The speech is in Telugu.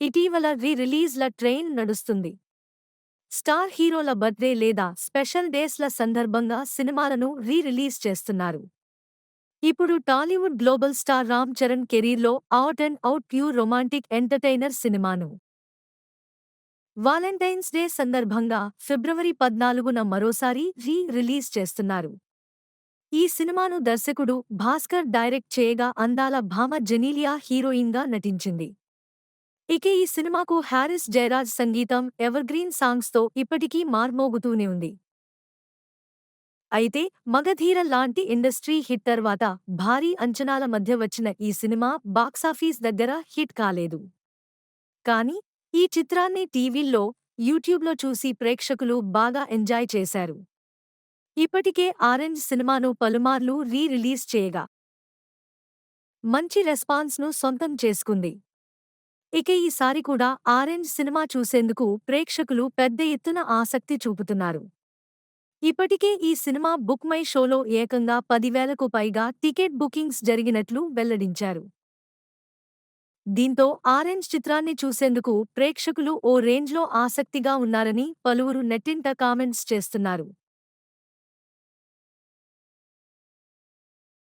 ఇటీవల రీ రిలీజ్ల ట్రైన్ నడుస్తుంది. స్టార్ హీరోల బర్త్డే లేదా స్పెషల్ డేస్ల సందర్భంగా సినిమాలను రీ రిలీజ్ చేస్తున్నారు. ఇప్పుడు Tollywood global star Ram Charan కెరీర్లో out and out pure romantic entertainer సినిమాను. వాలెంటైన్స్ డే సందర్భంగా ఫిబ్రవరి పద్నాలుగున మరోసారి రీ రిలీజ్ చేస్తున్నారు. ఈ సినిమాను దర్శకుడు భాస్కర్ డైరెక్ట్ చేయగా అందాల భామ జెనీలియా హీరోయిన్గా నటించింది. ఇక ఈ సినిమాకు హ్యారిస్ జయరాజ్ సంగీతం ఎవర్గ్రీన్ సాంగ్స్తో ఇప్పటికీ మార్మోగుతూనే ఉంది. అయితే మగధీర లాంటి ఇండస్ట్రీ హిట్ తర్వాత భారీ అంచనాల మధ్య వచ్చిన ఈ సినిమా బాక్సాఫీస్ దగ్గర హిట్ కాలేదు. కానీ ఈ చిత్రాన్ని టీవీల్లో యూట్యూబ్లో చూసి ప్రేక్షకులు బాగా ఎంజాయ్ చేశారు. ఇప్పటికే ఆరెంజ్ సినిమాను పలుమార్లు రీ రిలీజ్ చేయగా మంచి రెస్పాన్స్ను సొంతం చేసుకుంది. ఇక ఈసారి కూడా ఆరెంజ్ సినిమా చూసేందుకు ప్రేక్షకులు పెద్ద ఎత్తున ఆసక్తి చూపుతున్నారు. ఇప్పటికే ఈ సినిమా బుక్ మై షోలో ఏకంగా పదివేలకు పైగా టికెట్ బుకింగ్స్ జరిగినట్లు వెల్లడించారు. దీంతో ఆరెంజ్ చిత్రాన్ని చూసేందుకు ప్రేక్షకులు ఓ రేంజ్లో ఆసక్తిగా ఉన్నారని పలువురు నెట్టింట కామెంట్స్ చేస్తున్నారు.